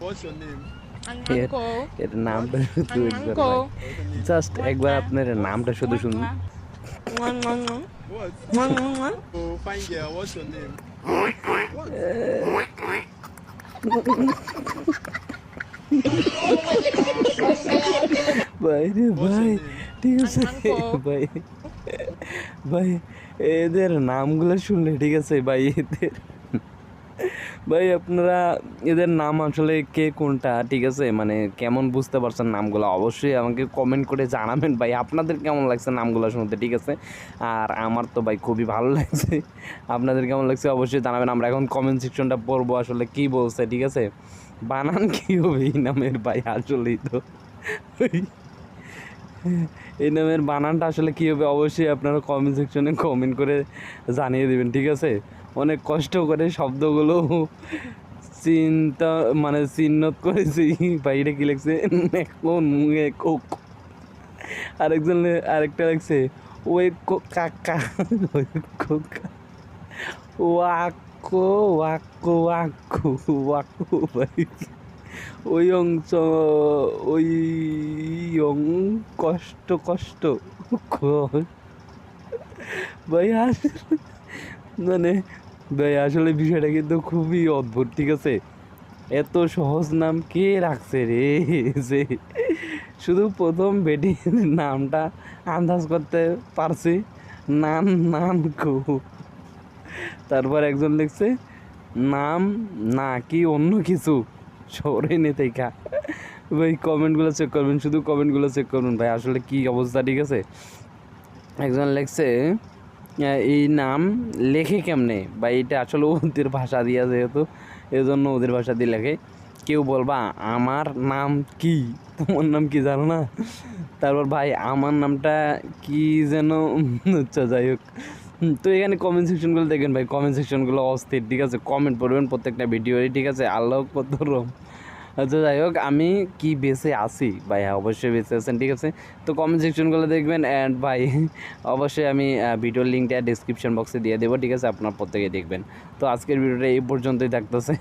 What's your name? এর এর নামটা শুধু একবার জাস্ট একবার আপনার নামটা শুধু শুনুন What? Oh, fine girl. What's your name? ভাই? ঠিক আছে ভাই ভাই এদের নামগুলো শুনলে ঠিক আছে ভাই এদের ভাই, আপনারা এদের নাম আসলে কে কোনটা, ঠিক আছে? মানে কেমন বুঝতে পারছেন নামগুলো? অবশ্যই আমাকে কমেন্ট করে জানাবেন ভাই, আপনাদের কেমন লাগছে নামগুলো শুনতে, ঠিক আছে? আর আমার তো ভাই খুবই ভালো লাগছে, আপনাদের কেমন লাগছে অবশ্যই জানাবেন। আমরা এখন কমেন্ট সেকশনটা পড়ব আসলে কি বলছে, ঠিক আছে? বানান কি হবে এই নামের ভাই, আসলেই তো। এই নামের বানানটা আসলে কী হবে অবশ্যই আপনারা কমেন্ট সেকশনে কমেন্ট করে জানিয়ে দেবেন, ঠিক আছে? অনেক কষ্ট করে শব্দগুলো চিন্তা মানে চিহ্নত করেছি। বাইরে কি কোক আরেকজন আরেকটা ওই কো- কাকা ওই কোকা ওয়াক্কো ওয়াক্কো ওয়াক্কো ওয়াক্কো ভাই। ওই অংশ, ওই অং, কষ্ট কষ্ট। ভাই, আসলে মানে ভাই, আসলে বিষয়টা কিন্তু খুবই অদ্ভুত, ঠিক আছে? এত সহজ নাম কে রাখছে রে? যে, শুধু প্রথম বেটি নামটা আন্দাজ করতে পারছি নান নান কো। তারপর একজন লিখছে, নাম না কি অন্য কিছু। সরে নে দেখা। ভাই, কমেন্টগুলো চেক করবেন, শুধু কমেন্টগুলো চেক করবেন ভাই, আসলে কি অবস্থা, ঠিক আছে? একজন লিখছে এই নাম লেখে কেমনে? বা এটা আসলে ওদের ভাষা দিয়া যেহেতু এই জন্য ওদের ভাষা দিয়ে লেখে। কেউ বলবা, আমার নাম কি? তোমার নাম কি জানো না? তারপর, ভাই, আমার নামটা কি যেন? আচ্ছা যাই হোক। তো এখানে কমেন্ট সেকশনগুলো দেখবেন ভাই কমেন্ট সেকশনগুলো অস্থির, ঠিক আছে? কমেন্ট পড়বেন প্রত্যেকটা ভিডিওরই ঠিক আছে? আল্লাহ কত রম। আচ্ছা যাই হোক, আমি কি বেঁচে আছি? ভাই হ্যাঁ অবশ্যই বেঁচে আছেন, ঠিক আছে? তো কমেন্ট সেকশনগুলো দেখবেন অ্যান্ড ভাই, অবশ্যই আমি ভিডিওর লিঙ্কটা ডিসক্রিপশন বক্সে দিয়ে দেবো, ঠিক আছে? আপনার প্রত্যেকে দেখবেন। তো আজকের ভিডিওটা এই পর্যন্তই থাকতেছে।